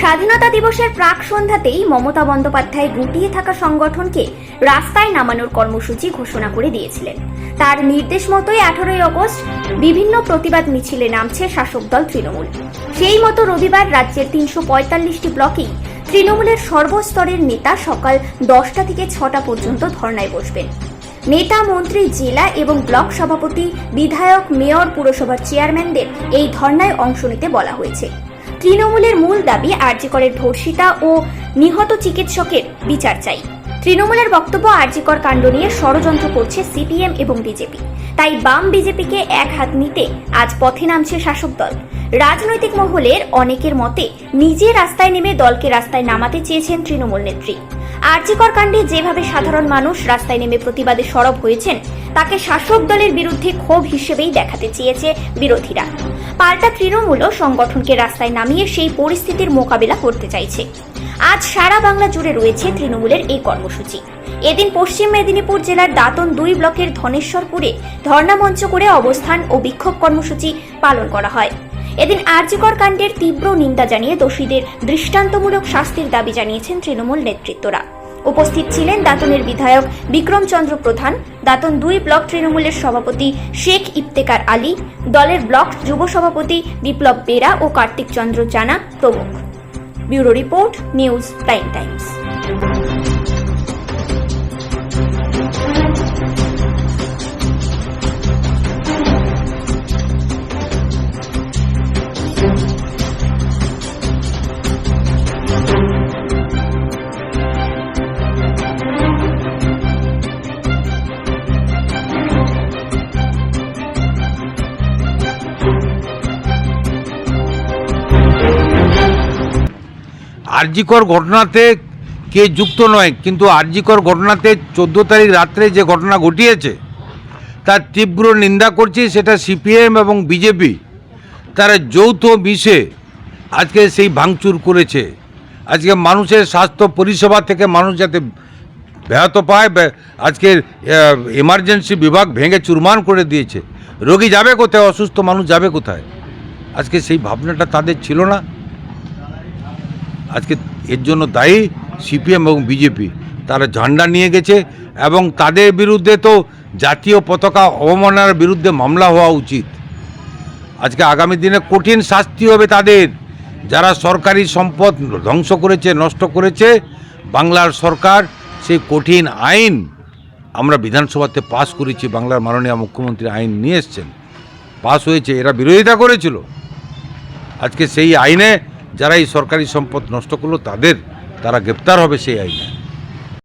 স্বাধীনতা দিবসের প্রাক সন্ধ্যাতেই মমতা বন্দ্যোপাধ্যায় গুটিয়ে থাকা সংগঠনকে রাস্তায় নামানোর কর্মসূচি ঘোষণা করে দিয়েছিলেন। তার নির্দেশ মতোই আঠারোই আগস্ট বিভিন্ন প্রতিবাদ মিছিলে নামছে শাসক দল তৃণমূল। সেই মতো রবিবার রাজ্যের তিনশো পঁয়তাল্লিশটি ব্লকেই তৃণমূলের সর্বস্তরের নেতা সকাল দশটা থেকে ছটা পর্যন্ত ধর্নায় বসবেন। নেতা, মন্ত্রী, জেলা এবং ব্লক সভাপতি, বিধায়ক, মেয়র, পুরসভার চেয়ারম্যানদের এই ধর্নায় অংশ নিতে বলা হয়েছে। তৃণমূলের মূল দাবি আরজিকরের ধর্ষিতা ও নিহত চিকিৎসকের বিচার চাই। তৃণমূলের বক্তব্য আরজিকর কাণ্ড নিয়ে ষড়যন্ত্র করছে সিপিএম এবং বিজেপি। তাই বাম বিজেপিকে এক হাত নিতে আজ পথে নামছে শাসক দল। রাজনৈতিক মহলের অনেকের মতে নিজে রাস্তায় নেমে দলকে রাস্তায় নামাতে চেয়েছেন তৃণমূল নেত্রী। আরজিকর কাণ্ডে যেভাবে সাধারণ মানুষ রাস্তায় নেমে প্রতিবাদে সরব হয়েছেন, তাকে শাসক দলের বিরুদ্ধে ক্ষোভ হিসেবেই দেখাতে চেয়েছে বিরোধীরা। পাল্টা তৃণমূলও সংগঠনকে রাস্তায় নামিয়ে সেই পরিস্থিতির মোকাবিলা করতে চাইছে। আজ সারা বাংলা জুড়ে রয়েছে তৃণমূলের এই কর্মসূচি। এদিন পশ্চিম মেদিনীপুর জেলার দাঁতন দুই ব্লকের ধনেশ্বরপুরে ধর্ণা মঞ্চ করে অবস্থান ও বিক্ষোভ কর্মসূচি পালন করা হয়। এদিন আরজিকর কাণ্ডের তীব্র নিন্দা জানিয়ে দোষীদের দৃষ্টান্তমূলক শাস্তির দাবি জানিয়েছেন তৃণমূল নেতৃত্বরা। উপস্থিত ছিলেন দাতনের বিধায়ক বিক্রমচন্দ্র প্রধান, দাতন দুই ব্লক তৃণমূলের সভাপতি শেখ ইফতেকার আলী, দলের ব্লক যুব সভাপতি বিপ্লব বেরা ও কার্তিক চন্দ্র জানা প্রমুখ। Bureau report, news prime times. RG Kar ঘটনাতে কে যুক্ত নয়, কিন্তু আরজিকর ঘটনাতে চোদ্দ তারিখ রাত্রে যে ঘটনা ঘটিয়েছে, তার তীব্র নিন্দা করছি সেটা সিপিএম এবং বিজেপি। তারা যৌথ মিশে আজকে সেই ভাঙচুর করেছে। আজকে মানুষের স্বাস্থ্য পরিষেবা থেকে মানুষ যাতে ব্যাহত পায় আজকের এমার্জেন্সি বিভাগ ভেঙে চুরমান করে দিয়েছে। রোগী যাবে কোথায়, অসুস্থ মানুষ যাবে কোথায়? আজকে সেই ভাবনাটা তাদের ছিল না। আজকে এর জন্য দায়ী সিপিএম এবং বিজেপি। তারা ঝান্ডা নিয়ে গেছে এবং তাদের বিরুদ্ধে তো জাতীয় পতাকা অবমাননার বিরুদ্ধে মামলা হওয়া উচিত। আজকে আগামী দিনে কঠিন শাস্তি হবে তাদের। যারা সরকারি সম্পদ ধ্বংস করেছে, নষ্ট করেছে, বাংলার সরকার সেই কঠিন আইন আমরা বিধানসভাতে পাশ করেছি, বাংলার মাননীয় মুখ্যমন্ত্রী আইন নিয়ে এসছেন। পাশ হয়েছে, এরা বিরোধিতা করেছিল। আজকে সেই আইনে যারা এই সরকারি সম্পদ নষ্ট করল, তাদের, তারা গ্রেপ্তার হবে সেই আইনে।